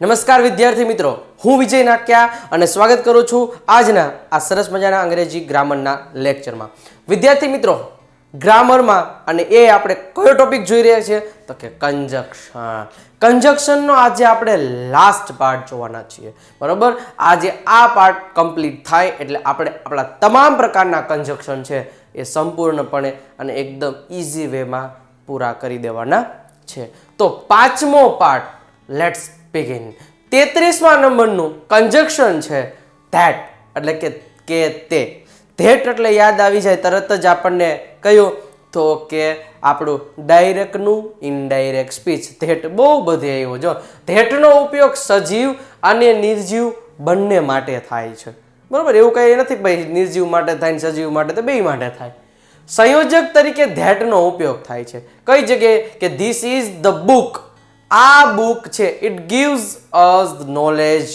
નમસ્કાર વિદ્યાર્થી મિત્રો, હું વિજય નાક્યા અને સ્વાગત કરું છું આજના આ સરસ મજાના અંગ્રેજી ગ્રામરના લેક્ચરમાં. વિદ્યાર્થી મિત્રો, ગ્રામરમાં અને એ આપણે કયો ટોપિક જોઈ રહ્યા છીએ? તો કે કંજક્શન કંજક્શનનો આજે આપણે લાસ્ટ પાર્ટ જોવાના છીએ. બરાબર? આજે આ પાર્ટ કમ્પ્લીટ થાય એટલે આપણે આપણા તમામ પ્રકારના કંજક્શન છે એ સંપૂર્ણપણે અને એકદમ ઇઝી વેમાં પૂરા કરી દેવાના છે. તો પાંચમો પાર્ટ લેટ્સ બિગિન તેત્રીસમા નંબરનું કન્જક્શન છે ધેટ એટલે કે કે તે. ધેટ એટલે યાદ આવી જાય, તરત જ આપણને કયું તો કે આપણું ડાયરેક્ટનું ઇનડાયરેક્ટ સ્પીચ ધેટ બહુ બધી આવ્યો, જો. ધેટનો ઉપયોગ સજીવ અને નિર્જીવ બંને માટે થાય છે. બરાબર? એવું કંઈ નથી ભાઈ નિર્જીવ માટે થાય ને સજીવ માટે, તો બે માટે થાય. સંયોજક તરીકે ધેટનો ઉપયોગ થાય છે. કઈ જગ્યાએ? કે ધીસ ઇઝ ધ બુક આ બુક છે. ઇટ ગીવ્સ અસ નોલેજ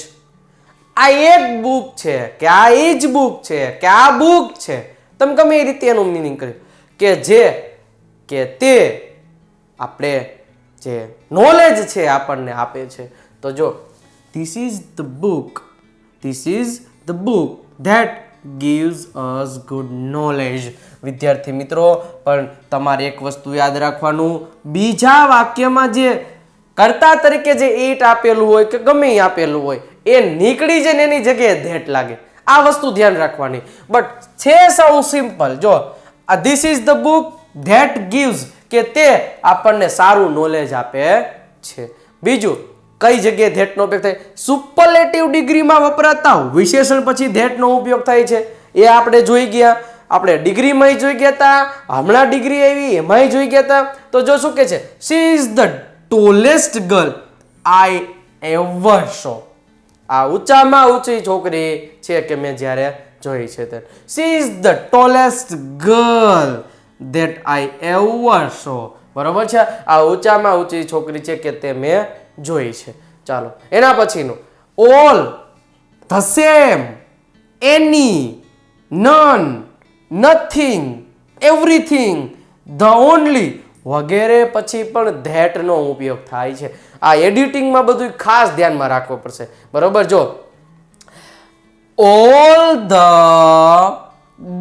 આ એક બુક છે કે આ એ જ બુક છે કે આ બુક છે. તમે ગમે એ રીતે એનું મિનિંગ કર્યું કે જે કે તે આપણે જે નોલેજ છે આપણને આપે છે. તો જો this is the book this is the book that gives us good knowledge વિદ્યાર્થી મિત્રો, પણ તમારે એક વસ્તુ યાદ રાખવાનું. બીજા વાક્યમાં જે કર્તા તરીકે જે ઈટ આપેલું હોય કે ગમે આપેલું હોય, એ નીકળી જાય ને એની જગ્યાએ ધેટ લાગે. આ વસ્તુ ધ્યાન રાખવાની. બટ છે સૌ સિમ્પલ જો this is the book that gives કે તે આપણને સારું નોલેજ આપે છે. બીજું, કઈ જગ્યાએ ધેટનો ઉપયોગ થાય? સુપરલેટિવ ડિગ્રીમાં વપરાતા વિશેષણ પછી ધેટનો ઉપયોગ થાય છે. એ આપણે જોઈ ગયા. આપણે ડિગ્રીમાંય જોઈ ગયા હતા હમણાં ડિગ્રી આવી, એમાંય જોઈ ગયા હતા તો જો શું કે છે? She is the tallest girl I ever saw આ ઊંચામાં ઊંચી છોકરી છે કે મેં જ્યારે જોઈ છે તે. She is the tallest girl that I ever saw બરોબર છે? આ ઊંચામાં ઊંચી છોકરી છે કે તે મેં જોઈ છે. ચાલો, એના પછીનું. All the same any none nothing everything the only વગેરે પછી પણ ધેટનો ઉપયોગ થાય છે. આ એડિટિંગમાં બધું ખાસ ધ્યાનમાં રાખવું પડશે. બરોબર? જો. All the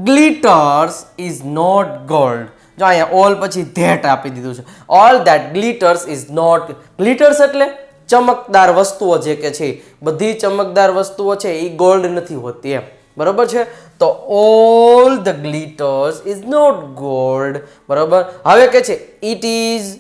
glitters is not gold જો અહીંયા ઓલ પછી ધેટ આપી દીધું છે. All that glitters is not glitters એટલે ચમકદાર વસ્તુઓ જે કે છે, બધી ચમકદાર વસ્તુઓ છે એ ગોલ્ડ નથી હોતી એમ. બરોબર છે? તો all the glitters is not gold બરાબર? હવે કે છે ઇટ ઇઝ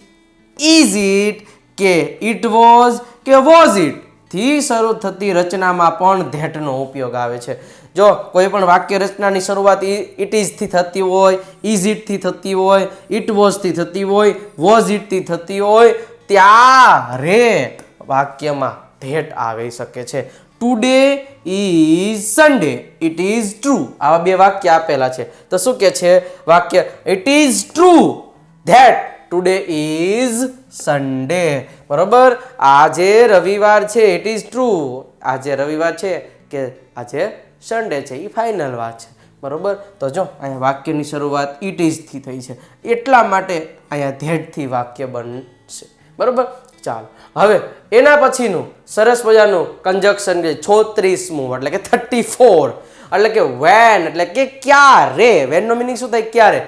ઇઝ ઇટ કે ઇટ વોઝ કે વોઝ ઇટથી શરૂ થતી રચનામાં પણ ધેટનો ઉપયોગ આવે છે. જો કોઈ પણ વાક્ય રચનાની શરૂઆત ઇટ ઇઝથી થતી હોય ઇઝ ઇટથી થતી હોય ઇટ વોઝથી થતી હોય વોઝ ઇટથી થતી હોય, ત્યારે વાક્યમાં ધેટ આવી શકે છે. Today is Sunday it is true આવા બે વાક્ય આપેલા છે. તો શું કે છે વાક્ય? It is true that today is Sunday બરોબર? આજે રવિવાર છે. ઇટ ઇઝ ટ્રુ આજે રવિવાર છે કે આજે સન્ડે છે. એ ફાઇનલ વાત છે. બરોબર? તો જો, અહીંયા વાક્યની શરૂઆત ઇટ ઇઝથી થઈ છે. એટલા માટે અહીંયા ધેટથી વાક્ય બનશે. બરોબર? ચાલો. હવે, એના પછીનું સરસ મજાનું કન્જક્શન કે છોત્રીસમું એટલે કે થર્ટી ફોર એટલે કે વેન એટલે કે ક્યારે? વેનનો મિનિંગ શું થાય? ક્યારે?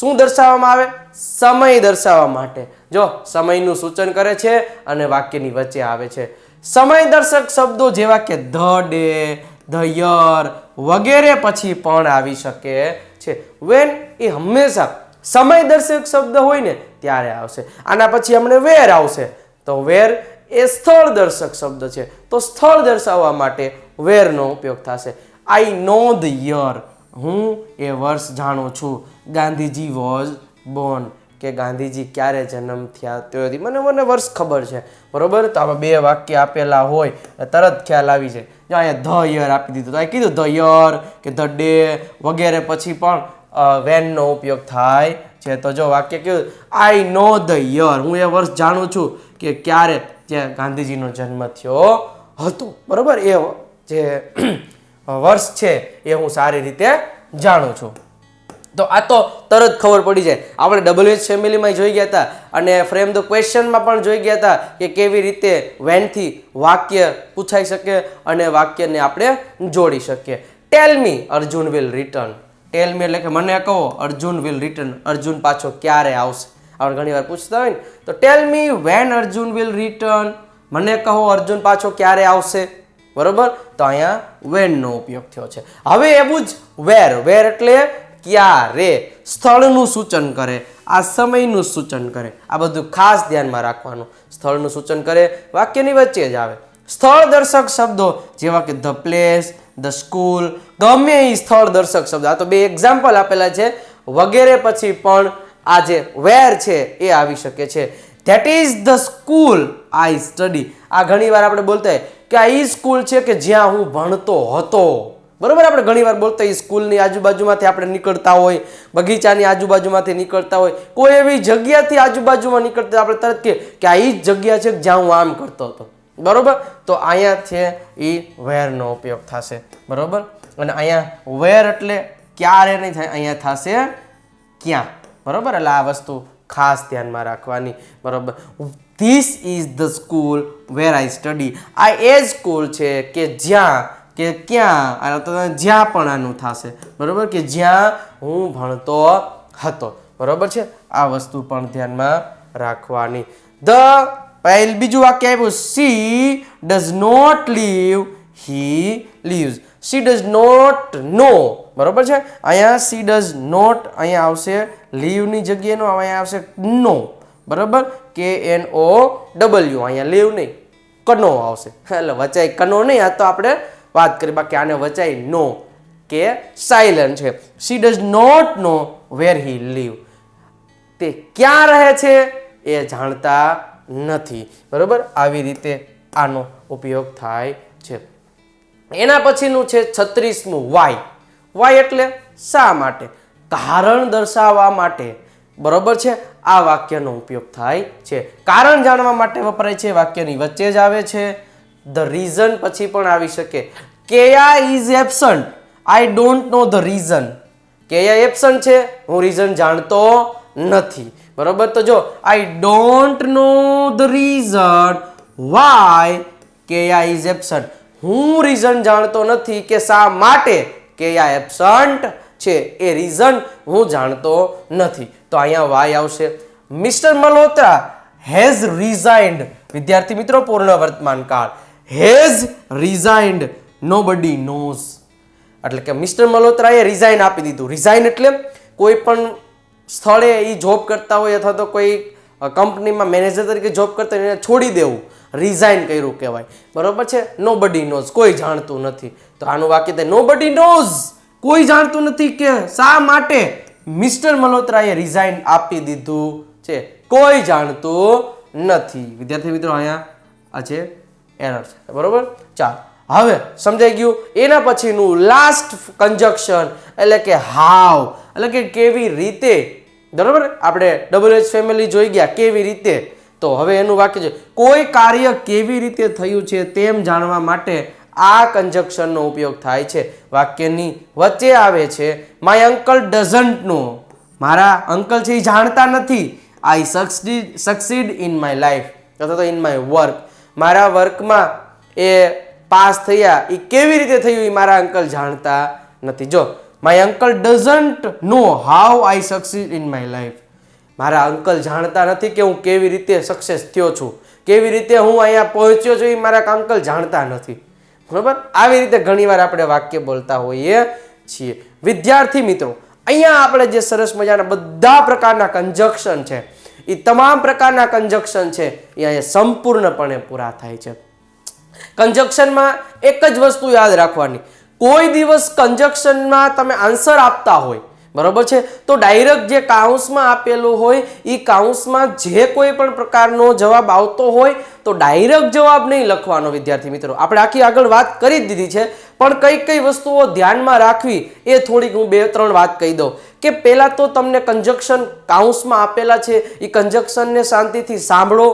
શું દર્શાવવામાં આવે? સમય દર્શાવવા માટે. જો, સમયનું સૂચન કરે છે અને વાક્યની વચ્ચે આવે છે. સમય દર્શક શબ્દો જેવા કે ધ, ડે, ધ, યર વગેરે પછી પણ આવી શકે છે. વેન એ હંમેશા સમય દર્શક શબ્દ હોય ને, ત્યારે આવશે. આના પછી અમને વેર આવશે. તો વેર એ સ્થળ દર્શક શબ્દ છે. તો સ્થળ દર્શાવવા માટે વેરનો ઉપયોગ થશે. I know the year. હું એ વર્ષ જાણું છું. Gandhiji was born. કે ગાંધીજી ક્યારે જન્મ થયા તેથી મને મને વર્ષ ખબર છે. બરોબર? તો આમાં બે વાક્ય આપેલા હોય. તરત ખ્યાલ આવી જાય. જો અહીંયા ધ યર આપી દીધું. તો અહીં કીધું ધ યર કે ધ ડે વગેરે પછી પણ વેનનો ઉપયોગ થાય છે તો જો વાક્ય કેવું આઈ નો ધ યર હું એ વર્ષ જાણું છું કે ક્યારે જે ગાંધીજીનો જન્મ થયો હતો. બરાબર? એ જે વર્ષ છે એ હું સારી રીતે જાણું છું. તો આ તો તરત ખબર પડી જાય. આપણે ડબલ એચ ફેમિલીમાં જોઈ ગયા હતા અને ફ્રેમ ધ ક્વેશ્ચનમાં પણ જોઈ ગયા હતા કે કેવી રીતે વેનથી વાક્ય પૂછાઈ શકે અને વાક્યને આપણે જોડી શકીએ. Tell me Arjun will return tell me એટલે કે મને કહો, અર્જુન વિલ રિટર્ન અર્જુન પાછો ક્યારે આવશે? આપણે ઘણી વાર પૂછતા હોય ને, તો tell me when Arjun will return મને કહો, અર્જુન પાછો ક્યારે આવશે? બરોબર? તો અહીંયા વેનનો ઉપયોગ થયો છે. હવે એવું જ વેર વેર એટલે ક્યારે? સ્થળનું સૂચન કરે. આ સમયનું સૂચન કરે. આ બધું ખાસ ધ્યાનમાં રાખવાનું. સ્થળનું સૂચન કરે. વાક્યની વચ્ચે જ આવે. સ્થળ દર્શક શબ્દો, જેવા કે ધ પ્લેસ, ધ સ્કૂલ, ગમે એ સ્થળ દર્શક શબ્દ. આ તો બે એક્ઝામ્પલ આપેલા છે. વગેરે પછી પણ આ જે વેર છે, એ આવી શકે છે. That is the school I study આ ઘણી વાર આપણે બોલતા હોય કે આ ઈ સ્કૂલ છે કે જ્યાં હું ભણતો હતો. બરોબર? આપણે ઘણી વાર બોલતા હોય સ્કૂલની આજુબાજુમાંથી આપણે નીકળતા હોય, બગીચાની આજુબાજુમાંથી નીકળતા હોય. કોઈ એવી જગ્યાથી આજુબાજુમાં નીકળતા આપણે તરત કે આ એ જ જગ્યા છે જ્યાં હું આમ કરતો હતો. બરોબર? તો અહીંયા છે એ વેરનો ઉપયોગ થશે. બરાબર? અને અહીંયા વેર એટલે ક્યારે નહીં થાય, અહીંયા થશે ક્યાં? બરાબર? એટલે આ વસ્તુ ખાસ ધ્યાનમાં રાખવાની. બરાબર? This is the school where I study આ એ સ્કૂલ છે કે જ્યાં, કે ક્યાં? તો જ્યાં પણ આનું થશે. બરાબર? કે જ્યાં હું ભણતો હતો. બરાબર છે? આ વસ્તુ પણ ધ્યાનમાં રાખવાની. ધ પહેલ બીજું વાક્ય આપ્યું. She does not live he lives she does not know બરોબર છે? અહીંયા સી ડઝ નોટ અહીંયા આવશે. લીવની જગ્યાનો અહીંયા આવશે નો બરાબર? કે એન ઓ ડબલ્યુ અહીંયા લીવ નહીં. કનો આવશે. એટલે વચાય કનો નહીં, આ તો આપણે વાત કરી. બાકી આને વચાય નો કે સાયલન્ટ છે. She does not know where he live તે ક્યાં રહે છે? એ જાણતા નથી. બરાબર? આવી રીતે આનો ઉપયોગ થાય છે. એના પછીનું છે છત્રીસમું વાય. વાય એટલે શા માટે? કારણ દર્શાવવા માટે. બરોબર છે? આ વાક્યનો ઉપયોગ થાય છે. કારણ જાણવા માટે વપરાય છે. વાક્યની વચ્ચે જ આવે છે. ધ રીઝન પછી પણ આવી શકે. Keya is absent I don't know the reason Keya absent છે. હું રીઝન જાણતો નથી. બરોબર? તો જો I don't know the reason why કે આ ઇઝ એબસન્ટ હું રીઝન જાણતો નથી કે શા માટે કે આ એબસન્ટ છે. એ રીઝન હું જાણતો નથી. તો અહીંયા વાય આવશે. મિસ્ટર મલ્હોત્રા હેઝ રિઝાઇન્ડ વિદ્યાર્થી મિત્રો, પૂર્ણ વર્તમાન કાળ. હેઝ રિઝાઇન્ડ નો બડી નોઝ એટલે કે મિસ્ટર મલ્હોત્રાએ રિઝાઇન આપી દીધું. રિઝાઇન એટલે કોઈ પણ સ્થળે એ જોબ કરતા હોય અથવા તો કોઈ કંપનીમાં મેનેજર તરીકે જોબ કરતા હોય એને છોડી દેવું. રિઝાઇન કર્યું કહેવાય. બરાબર છે? નો બડી નોઝ કોઈ જાણતું નથી. તો આનું વાક્ય થાય નો બડી નોઝ કોઈ જાણતું નથી કે શા માટે મિસ્ટર મલ્હોત્રાએ રિઝાઇન આપી દીધું છે. કોઈ જાણતું નથી. વિદ્યાર્થી મિત્રો, અહીંયા આ છે એરર છે. બરાબર? ચાલો. હવે સમજાઈ ગયું? એના પછીનું લાસ્ટ કન્જક્શન એટલે કે હાવ. એટલે કે કેવી રીતે? બરાબર? આપણે ડબલ એચ ફેમિલી જોઈ ગયા, કેવી રીતે? તો હવે એનું વાક્ય છે, કોઈ કાર્ય કેવી રીતે થયું છે તેમ જાણવા માટે આ કન્જક્શનનો ઉપયોગ થાય છે. વાક્યની વચ્ચે આવે છે માય અંકલ ડઝન્ટનો મારા અંકલ છે એ જાણતા નથી. I succeed succeed in my life અથવા તો ઇન માય વર્ક મારા વર્કમાં એ પાસ થયા એ કેવી રીતે થયું એ મારા અંકલ જાણતા નથી. જો my uncle doesn't know how I succeed in my life મારા અંકલ જાણતા નથી કે હું કેવી રીતે સક્સેસ થયો છું. કેવી રીતે હું અહીંયા પહોંચ્યો છું એ મારા અંકલ જાણતા નથી. બરોબર? આવી રીતે ઘણીવાર આપણે વાક્ય બોલતા હોઈએ છીએ. વિદ્યાર્થી મિત્રો, અહીંયા આપણે જે સરસ મજાના બધા પ્રકારના કન્જક્શન છે એ તમામ પ્રકારના કન્જક્શન છે, એ અહીંયા સંપૂર્ણપણે પૂરા થાય છે. કંજક્શનમાં એક જ વસ્તુ યાદ રાખવાની. કોઈ દિવસ કન્જક્શનમાં તમે આન્સર આપતા હોય, બરોબર છે? તો ડાયરેક્ટ જે કાઉન્સમાં આપેલું હોય, એ કાઉન્સમાં જે કોઈ પણ પ્રકારનો જવાબ આવતો હોય, તો ડાયરેક્ટ જવાબ નહીં લખવાનો, વિદ્યાર્થી મિત્રો. આપણે આખી આગળ વાત કરી જ દીધી છે, પણ કઈ કઈ વસ્તુઓ ધ્યાનમાં રાખવી, એ થોડીક હું બે ત્રણ વાત કહી દઉં. કે પહેલાં તો તમને કન્જક્શન કાઉન્સમાં આપેલા છે, એ કન્જક્શનને શાંતિથી સાંભળો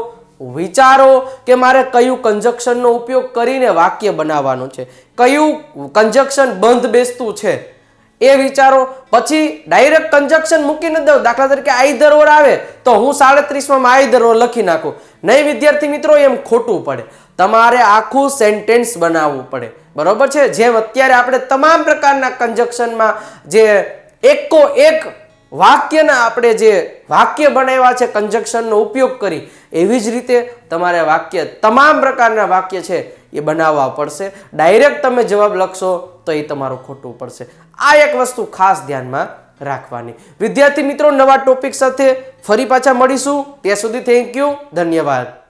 વિચારો કે મારે કયું કંજક્શનનો ઉપયોગ કરીને વાક્ય બનાવવાનું છે? કયું કંજક્શન બંધ બેસતું છે? એ વિચારો. પછી ડાયરેક્ટ કન્જક્શન મૂકી ન દો દાખલા તરીકે આઈધર ઓર આવે, તો હું સાડત્રીસમાં આઈધર ઓર લખી નાખું. નહીં, વિદ્યાર્થી મિત્રો, એમ ખોટું પડે. તમારે આખું સેન્ટેન્સ બનાવવું પડે. બરોબર છે? જેમ અત્યારે આપણે તમામ પ્રકારના કન્જક્શનમાં જે એકો એક વાક્યના આપણે જે વાક્ય બનાવ્યા છે કન્જક્શનનો ઉપયોગ કરી, એવી જ રીતે તમારે વાક્ય તમામ પ્રકારના વાક્ય છે એ બનાવવા પડશે. ડાયરેક્ટ તમે જવાબ લખશો તો એ તમારું ખોટું પડશે. આ એક વસ્તુ ખાસ ધ્યાનમાં રાખવાની. વિદ્યાર્થી મિત્રો, નવા ટોપિક સાથે ફરી પાછા મળીશું. ત્યાં સુધી થેન્ક યુ ધન્યવાદ.